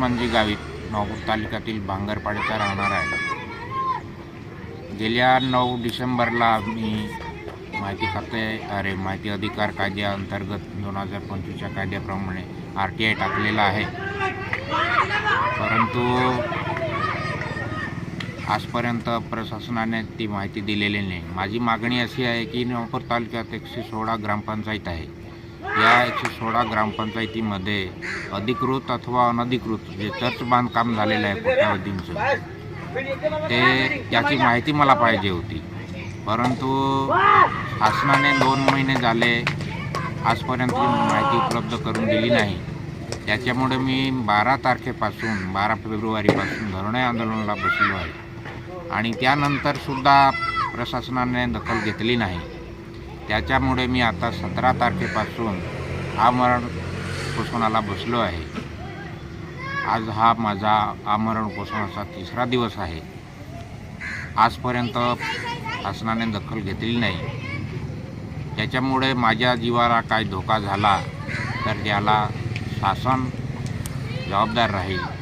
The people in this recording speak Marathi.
म्हणजे लक्ष्मणजी गावीत नवपूर तालुक्यातील भांगरपाड्याचा राहणार आहे. गेल्या नऊ डिसेंबरला मी माहिती खाते अरे माहिती अधिकार कायद्याअंतर्गत दोन हजार पंचवीसच्या कायद्याप्रमाणे आर टी आय टाकलेला आहे. परंतु आजपर्यंत प्रशासनाने ती माहिती दिलेली नाही. माझी मागणी अशी आहे की नवापूर तालुक्यात एकशे सोळा ग्रामपंचायत आहे. या एकशे सोळा ग्रामपंचायतीमध्ये अधिकृत अथवा अनधिकृत जे चर्च बांधकाम झालेलं आहे कोट्यावधींचं ते याची माहिती मला पाहिजे होती. परंतु शासनाने दोन महिने झाले आजपर्यंत माहिती उपलब्ध करून दिली नाही. त्याच्यामुळे मी बारा तारखेपासून बारा फेब्रुवारीपासून धरणे आंदोलनाला बसलो आहे. आणि त्यानंतरसुद्धा प्रशासनाने दखल घेतली नाही. त्याच्यामुळे मी आता सतरा तारखेपासून आमरण उपोषणाला बसलो आहे. आज हा माझा आमरण उपोषणाचा तिसरा दिवस आहे. आजपर्यंत शासनाने दखल घेतली नाही. त्याच्यामुळे माझ्या जीवाला काय धोका झाला तर त्याला शासन जबाबदार राहील.